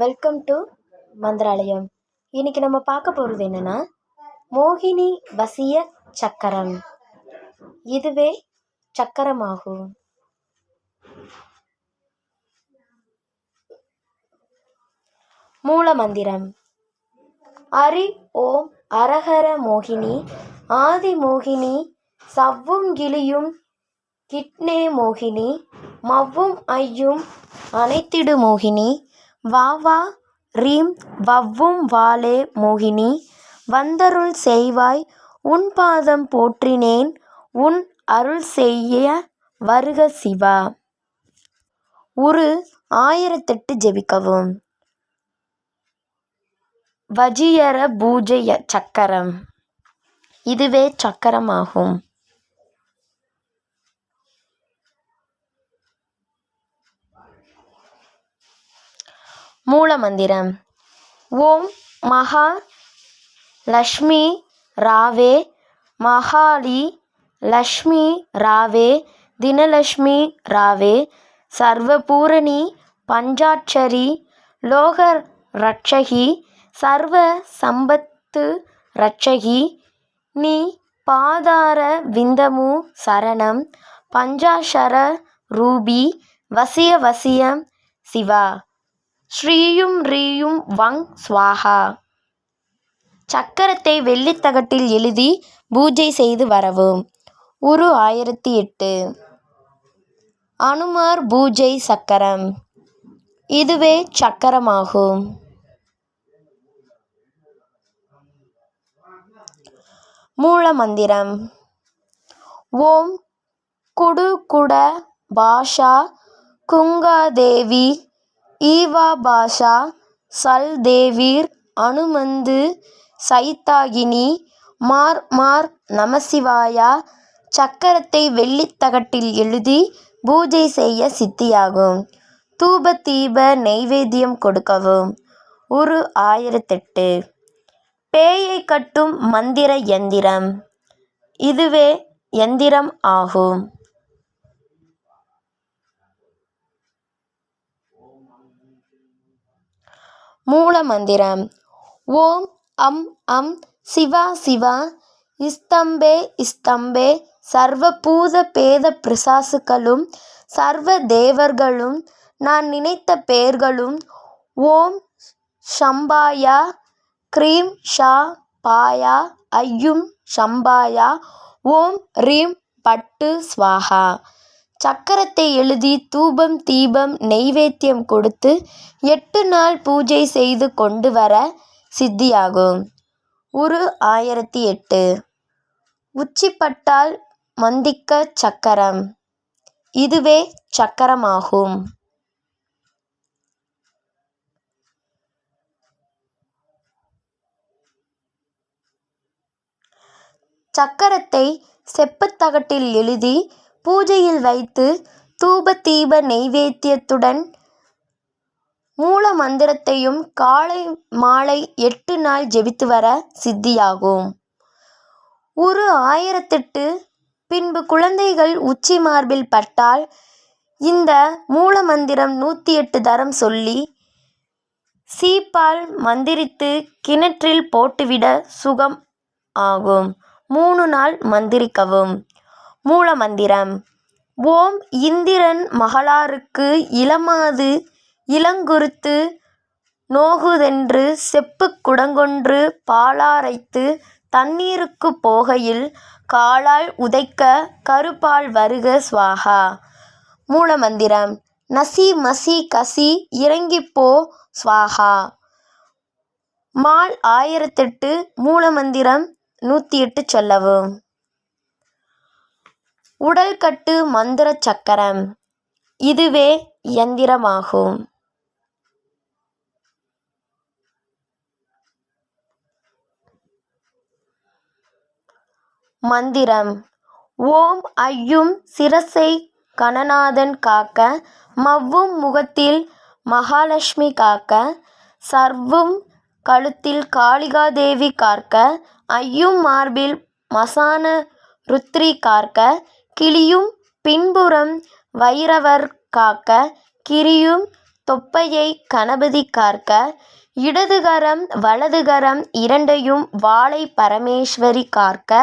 Welcome to Mantralayam. இன்னைக்கு நம்ம பார்க்க போகிறது என்னென்னா மோகினி வசிய சக்கரம். இதுவே சக்கரமாகும். மூல மந்திரம். அரி ஓம் அரஹர மோகினி ஆதி மோகினி சவ்வும் கிளியும் கிட்னே மோகினி மவ்வும் ஐயும் அனைத்திடு மோகினி வா வா ரீம் வவ்வும் வாலே மோகினி வந்தருள் செய்வாய் உன் பாதம் போற்றினேன் உன் அருள் செய்ய வருக சிவா. உரு ஆயிரத்தெட்டு ஜெபிக்கவும். வஜியர பூஜை சக்கரம். இதுவே சக்கரமாகும். மூலமந்திரம். ஓம் மகா லக்ஷ்மி ராவே மகாலி லக்ஷ்மி ராவே தினலக்ஷ்மி ராவே சர்வபூரணி பஞ்சாட்சரி லோக ரட்சகி சர்வ சம்பத்து ரட்சகி நீ பாதார விந்தமு சரணம் பஞ்சாஷர ரூபி வசிய வசியம் சிவா. ஸ்ரீயும் ரீயும் வங் ஸ்வாஹா. சக்கரத்தை வெள்ளித்தகட்டில் எழுதி பூஜை செய்து வரவும் உரு ஆயிரத்தி எட்டு. அனுமார் பூஜை சக்கரம். இதுவே சக்கரமாகும். மூல மந்திரம் ஓம் குடு குட பாஷா குங்காதேவி ஈவா பாஷா சல் தேவீர் அனுமந்து சைத்தாகினி மார் மார் நமசிவாயா சக்கரத்தை வெள்ளித்தகட்டில் எழுதி பூஜை செய்ய சித்தியாகும். தூப தீப நெய்வேத்தியம் கொடுக்கவும். உரு ஆயிரத்தெட்டு. பேயை கட்டும் மந்திர எந்திரம். இதுவே எந்திரம் ஆகும். மூலமந்திரம். ஓம் அம் அம் சிவா சிவா இஸ்தம்பே இஸ்தம்பே. சர்வ பூத பேத பிசாசுக்களும் சர்வ தேவர்களும் நான் நினைத்த பெயர்களும் ஓம் ஷம்பாயா க்ரீம் ஷா பாயா ஐயும் ஷம்பாயா ஓம் ரீம் பட்டு ஸ்வாஹா சக்கரத்தை எழுதி தூபம் தீபம் நெய்வேத்தியம் கொடுத்து எட்டு நாள் பூஜை செய்து கொண்டு வர சித்தியாகும். உரு ஆயிரத்தி எட்டு. உச்சிப்பட்டால் மந்திக்க சக்கரம். இதுவே சக்கரமாகும். சக்கரத்தை செப்புத்தகட்டில் எழுதி பூஜையில் வைத்து தூப தீப நெய்வேத்தியத்துடன் மூல மந்திரத்தையும் காலை மாலை எட்டு நாள் ஜெபித்து வர சித்தியாகும். ஒரு ஆயிரத்தெட்டு பின்பு குழந்தைகள் உச்சி மார்பில் பட்டால் இந்த மூல மந்திரம் நூற்றி எட்டு தரம் சொல்லி சீப்பால் மந்திரித்து கிணற்றில் போட்டுவிட சுகம் ஆகும். மூணு நாள் மந்திரிக்கவும். மூலமந்திரம். ஓம் இந்திரன் மகளாருக்கு இளமாது இளங்குருத்து நோகுதென்று செப்புக் குடங்கொன்று பாலாரைத்து தண்ணீருக்கு போகையில் காலால் உதைக்க கருப்பால் வருக சுவாகா. மூலமந்திரம். நசி மசி கசி இறங்கிப்போ சுவாகா. மால் ஆயிரத்தெட்டு மூலமந்திரம் நூற்றி எட்டு சொல்லவும். உடல்கட்டு மந்திர சக்கரம். இதுவே யந்திரமாகும் மந்திரம். ஓம் ஐயும் சிரசை கணநாதன் காக்க மவ்வும் முகத்தில் மகாலட்சுமி காக்க சர்வும் கழுத்தில் காளிகாதேவி கார்க்க ஐயும் மார்பில் மசான ருத்ரி கார்க்க கிளியும் பின்புறம் வைரவர் காக்க கிரியும் தொப்பையை கணபதி காக்க இடதுகரம் வலதுகரம் இரண்டையும் வாளை பரமேஸ்வரி கார்க்க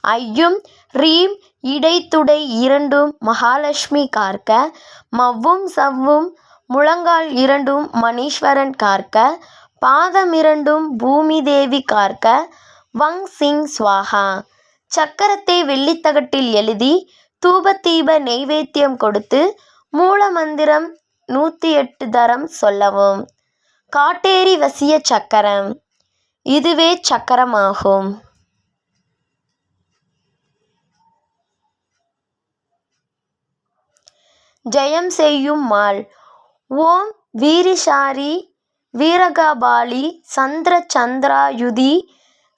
ஐயும் ரீம் இடைத்துடை இரண்டும் மகாலட்சுமி கார்க்க மவ்வும் சவ்வும் முழங்கால் இரண்டும் மணீஸ்வரன் கார்க்க பாதமிரண்டும் பூமி தேவி கார்க்க வங் சிங் ஸ்வாஹா. சக்கரத்தை வெள்ளித்தகட்டில் எழுதி தூபதீப நெய்வேத்தியம் கொடுத்து மூலமந்திரம் நூற்றி எட்டு தரம் சொல்லவும். காட்டேரி வசிய சக்கரம். இதுவே சக்கரமாகும். ஜெயம் செய்யும் மால். ஓம் வீரிஷாரி வீரகாபாலி சந்திர சந்திராயுதி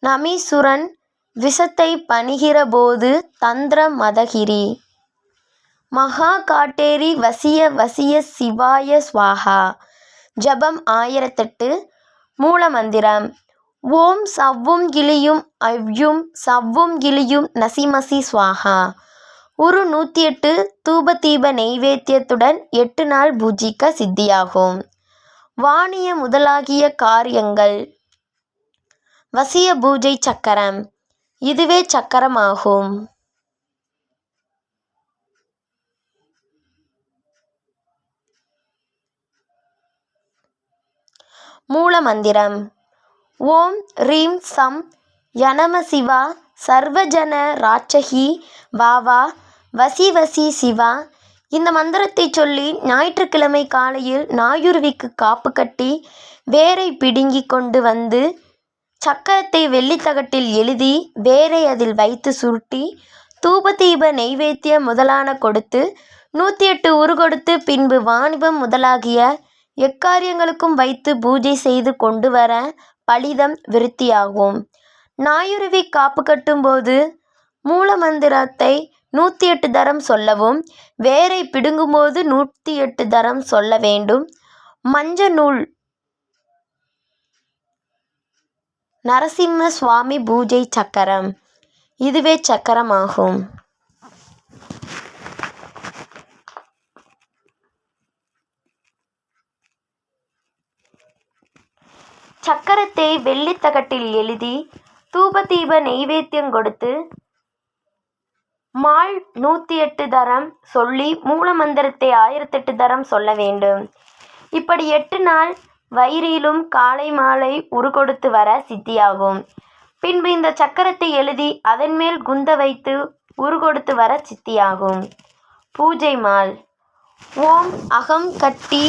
நமீசுரன் விஷத்தை பணிகிறபோது தந்திர மதகிரி. மகா காட்டேரி வசிய வசிய சிவாய ஸ்வாகா ஜபம் ஆயிரத்தெட்டு. மூலமந்திரம். ஓம் சவ்வும் கிளியும் அவ்யும் சவ்வும் கிளியும் நசிமசி சுவாகா. ஒரு நூற்றி எட்டு தூபதீப நெய்வேத்தியத்துடன் எட்டு நாள் பூஜிக்க சித்தியாகும். வாணிய முதலாகிய காரியங்கள். வசிய பூஜை சக்கரம். இதுவே சக்கரமாகும். மூலமந்திரம். ஓம் ரீம் சம் யனம சிவா சர்வஜன ராட்சகி வாவா வசி வசி சிவா. இந்த மந்திரத்தை சொல்லி ஞாயிற்றுக்கிழமை காலையில் நாயுருவிக்கு காப்பு கட்டி வேரை பிடுங்கி கொண்டு வந்து சக்கரத்தை வெள்ளித்தகட்டில் எழுதி வேரை அதில் வைத்து சுருட்டி தூபதீப நெய்வேத்திய முதலான கொடுத்து நூற்றி எட்டு உருகொடுத்து பின்பு வாணிபம் முதலாகிய எக்காரியங்களுக்கும் வைத்து பூஜை செய்து கொண்டு வர பலிதம் விருத்தியாகும். நாயுருவி காப்பு கட்டும்போது மூலமந்திரத்தை நூற்றி எட்டு தரம் சொல்லவும் வேரை பிடுங்கும்போது நூற்றி எட்டு தரம் சொல்ல வேண்டும். மஞ்ச நூல் நரசிம்ம சுவாமி பூஜை சக்கரம். இதுவே சக்கரமாகும். சக்கரத்தை வெள்ளித்தகட்டில் எழுதி தூபதீப நெய்வேத்தியம் கொடுத்து மால் நூற்றி எட்டு தரம் சொல்லி மூலமந்திரத்தை ஆயிரத்தெட்டு தரம் சொல்ல வேண்டும். இப்படி எட்டு நாள் வயிறிலும் காலை மாலை உருக்கொடுத்து வர சித்தியாகும். பின்பு இந்த சக்கரத்தை எழுதி அதன் மேல் குந்த வைத்து உருகொடுத்து வர சித்தியாகும். பூஜை மால். ஓம் அகம் கட்டி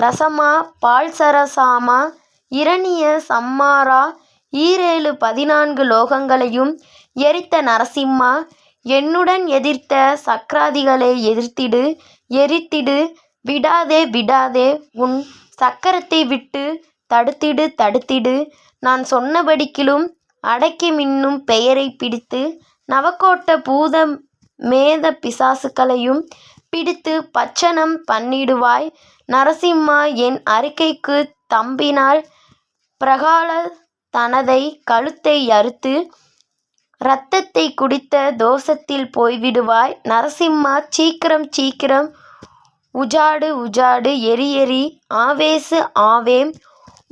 ரசமா பால்சரசாமா இரணிய சம்மாரா ஈரேழு பதினான்கு லோகங்களையும் எரித்த நரசிம்மா என்னுடன் எதிர்த்த சக்கராதிகளை எதிர்த்திடு எரித்திடு விடாதே விடாதே உன் சக்கரத்தை விட்டு தடுத்திடு தடுத்திடு. நான் சொன்னபடிக்கிலும் அடக்கி மின்னும் பெயரை பிடித்து நவக்கோட்ட பூத மேத பிசாசுக்களையும் பிடித்து பச்சனம் பண்ணிடுவாய். நரசிம்மா என் அறிக்கைக்கு தம்பினால் பிரகால தனதை கழுத்தை அறுத்து இரத்தத்தை குடித்த தோஷத்தில் போய்விடுவாய். நரசிம்மா சீக்கிரம் சீக்கிரம் உஜாடு உஜாடு எரி எரி ஆவேசு ஆவேம்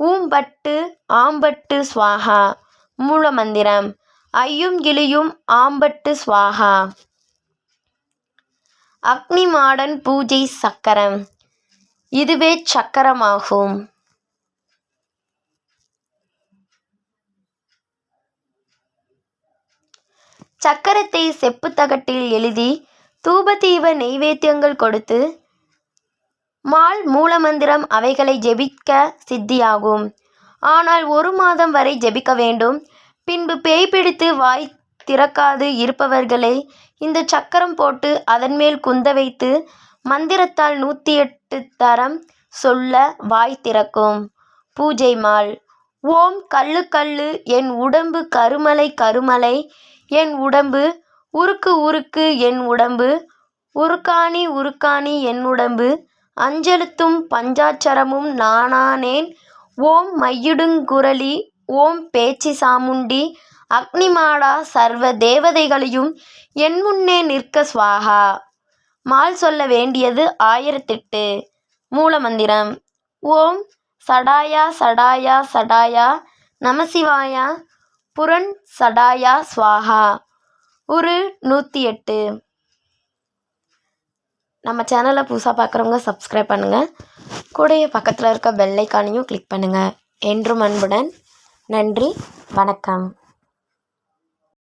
ஊம்பட்டு ஆம்பட்டு ஸ்வாஹா மூலமந்திரம். ஐயும் கிளியும் ஆம்பட்டு ஸ்வாஹா அக்னி மாடன் பூஜை சக்கரம். இதுவே சக்கரமாகும். சக்கரத்தை செப்புத்தகட்டில் எழுதி தூபதீப நெய்வேத்தியங்கள் கொடுத்து மால் மூலமந்திரம் அவைகளை ஜெபிக்க சித்தியாகும். ஆனால் ஒரு மாதம் வரை ஜெபிக்க வேண்டும். பின்பு பேய் பிடித்து வாய் திறக்காது இருப்பவர்களை இந்த சக்கரம் போட்டு அதன் மேல் குந்த வைத்து மந்திரத்தால் நூற்றி எட்டு தரம் சொல்ல வாய் திறக்கும். பூஜை மால். ஓம் கல்லு கல்லு என் உடம்பு கருமலை கருமலை என் உடம்பு உருக்கு உருக்கு என் உடம்பு உருக்காணி உருக்காணி என் உடம்பு அஞ்செழுத்தும் பஞ்சாட்சரமும் நானானேன் ஓம் மையிடுங்குரலி ஓம் பேச்சி சாமுண்டி அக்னிமாடா சர்வ தேவதைகளையும் என் முன்னே நிற்க சுவாகா. மால் சொல்ல வேண்டியது ஆயிரத்தெட்டு. மூலமந்திரம். ஓம் சடாயா சடாயா சடாயா நமசிவாயா புரண் சடாயா சுவாகா. உரு நூற்றி எட்டு நம்ம சேனலை புதுசாக பார்க்குறவங்க சப்ஸ்கிரைப் பண்ணுங்கள் கூடயே பக்கத்தில் இருக்க பெல்லைக்கானையும் கிளிக் பண்ணுங்கள் என்றும் அன்புடன் நன்றி வணக்கம்.